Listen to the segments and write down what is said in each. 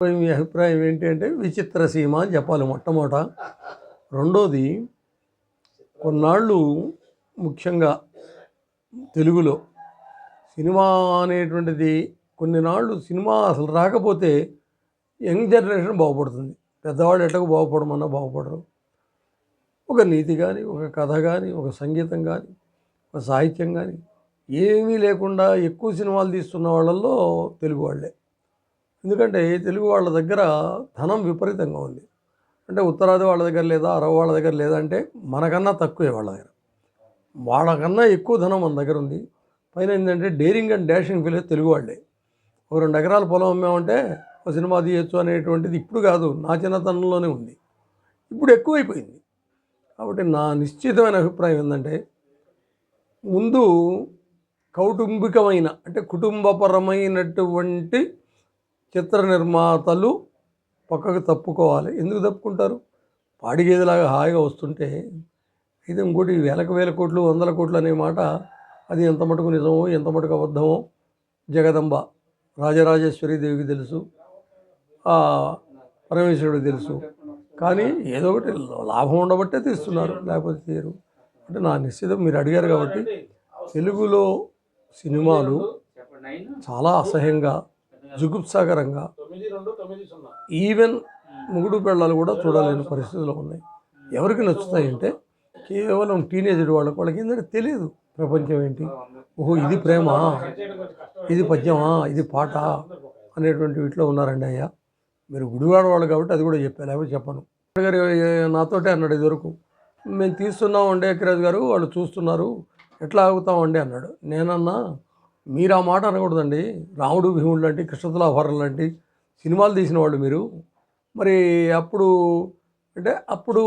మీ అభిప్రాయం ఏంటి అంటే విచిత్ర సీమ అని చెప్పాలి మొట్టమొదట. రెండోది కొన్నాళ్ళు ముఖ్యంగా తెలుగులో సినిమా అనేటువంటిది కొన్ని నాళ్ళు సినిమా అసలు రాకపోతే యంగ్ జనరేషన్ బాగుపడుతుంది. పెద్దవాళ్ళు ఎట్లకు బాగుపడమన్నా బాగుపడరు. ఒక నీతి కానీ ఒక కథ కానీ ఒక సంగీతం కానీ ఒక సాహిత్యం కానీ ఏమీ లేకుండా ఎక్కువ సినిమాలు తీస్తున్న వాళ్ళల్లో తెలుగు వాళ్ళే. ఎందుకంటే తెలుగు వాళ్ళ దగ్గర ధనం విపరీతంగా ఉంది. అంటే ఉత్తరాది వాళ్ళ దగ్గర లేదా అరవ వాళ్ళ దగ్గర లేదా అంటే మనకన్నా తక్కువే వాళ్ళ దగ్గర. వాళ్ళకన్నా ఎక్కువ ధనం మన దగ్గర ఉంది. పైన ఏంటంటే daring and dashing feel Telugu వాళ్ళే. ఒక రెండు ఎకరాల పొలం అమ్మామంటే ఒక సినిమా తీయచ్చు అనేటువంటిది ఇప్పుడు కాదు నా చిన్నతనంలోనే ఉంది. ఇప్పుడు ఎక్కువైపోయింది. కాబట్టి నా నిశ్చితమైన అభిప్రాయం ఏంటంటే ముందు కౌటుంబికమైన అంటే కుటుంబపరమైనటువంటి చిత్ర నిర్మాతలు పక్కకు తప్పుకోవాలి. ఎందుకు తప్పుకుంటారు? పాడిగేదిలాగా హాయిగా వస్తుంటే ఇది ఇంకోటి వేలకు వేల కోట్లు వందల కోట్లు అనే మాట అది ఎంత మటుకు నిజమో ఎంత మటుకు అబద్ధమో జగదంబ రాజరాజేశ్వరి దేవికి తెలుసు పరమేశ్వరుడు పరమేశ్వరుడికి తెలుసు. కానీ ఏదో ఒకటి లాభం ఉండబట్టే తీస్తున్నారు లేకపోతే తీరు అంటే నా నిశ్చితం మీరు అడిగారు కాబట్టి తెలుగులో సినిమాలు చాలా అసహ్యంగా జుగుప్సాకరంగా ఈవెన్ ముగుడు పెళ్ళాలు కూడా చూడలేని పరిస్థితులు ఉన్నాయి. ఎవరికి నచ్చుతాయంటే కేవలం టీనేజర్ వాళ్ళకి వాళ్ళకి ఏంటంటే తెలియదు ప్రపంచం ఏంటి. ఓహో ఇది ప్రేమ? ఇది పద్యమా? ఇది పాట? అనేటువంటి వీటిలో ఉన్నారండి అయ్యా. మీరు గుడివాడ వాళ్ళు కాబట్టి అది కూడా చెప్పాను లేకపోతే చెప్పను. గారు నాతోటే అన్నాడు ఇదివరకు. మేము తీస్తున్నాం అండి అఖిరాజ్ గారు వాళ్ళు చూస్తున్నారు. ఎట్లా ఆగుతామండి? అన్నాడు. నేనన్నా మీరు ఆ మాట అనకూడదండి. రాముడు భీముడు లాంటి కృష్ణతులాభరణ లాంటి సినిమాలు తీసిన వాళ్ళు మీరు. మరి అప్పుడు అంటే అప్పుడు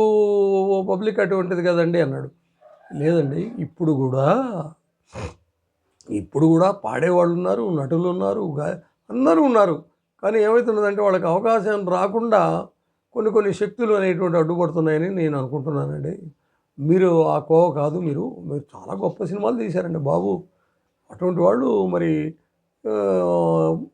పబ్లిక్ అటువంటిది కదండి అన్నాడు. లేదండి ఇప్పుడు కూడా ఇప్పుడు కూడా పాడేవాళ్ళు ఉన్నారు నటులు ఉన్నారు అందరూ ఉన్నారు. కానీ ఏమవుతున్నదంటే వాళ్ళకి అవకాశం రాకుండా కొన్ని కొన్ని శక్తులు అనేటువంటి అడ్డుపడుతున్నాయని నేను అనుకుంటున్నానండి. మీరు ఆ కోవ కాదు మీరు మీరు చాలా గొప్ప సినిమాలు తీశారండి బాబు. అటువంటి వాళ్ళు మరి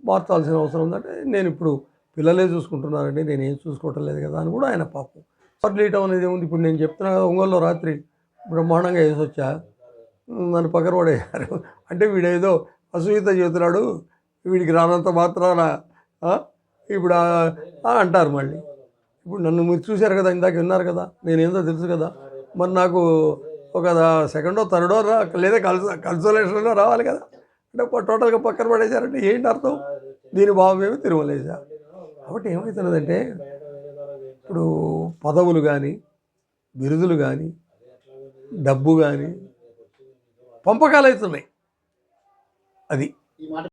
మార్చాల్సిన అవసరం ఉందంటే నేను ఇప్పుడు పిల్లలే చూసుకుంటున్నారండి నేను ఏం చూసుకోవటం లేదు కదా అని కూడా ఆయన పాపం. లేయటం అనేది ఏముంది? ఇప్పుడు నేను చెప్తున్నా కదా ఒంగోలులో రాత్రి బ్రహ్మాండంగా వేసి వచ్చా? నన్ను పక్కన అంటే వీడేదో అసూయత చేస్తున్నాడు వీడికి రానంత మాత్రాన ఇప్పుడు అంటారు మళ్ళీ. ఇప్పుడు నన్ను మీరు చూశారు కదా ఇందాక విన్నారు కదా నేనేందో తెలుసు కదా. మరి నాకు ఒక సెకండో థర్డో రా లేదా కన్స కన్సోలేషన్లో రావాలి కదా. అంటే టోటల్గా పక్కన పడేశారంటే ఏంటి అర్థం? దీని భావమేమి తిరుమలేసా కాబట్టి ఏమవుతున్నదంటే ఇప్పుడు పదవులు కానీ బిరుదులు కానీ డబ్బు కానీ పంపకాలు అవుతున్నాయి అది.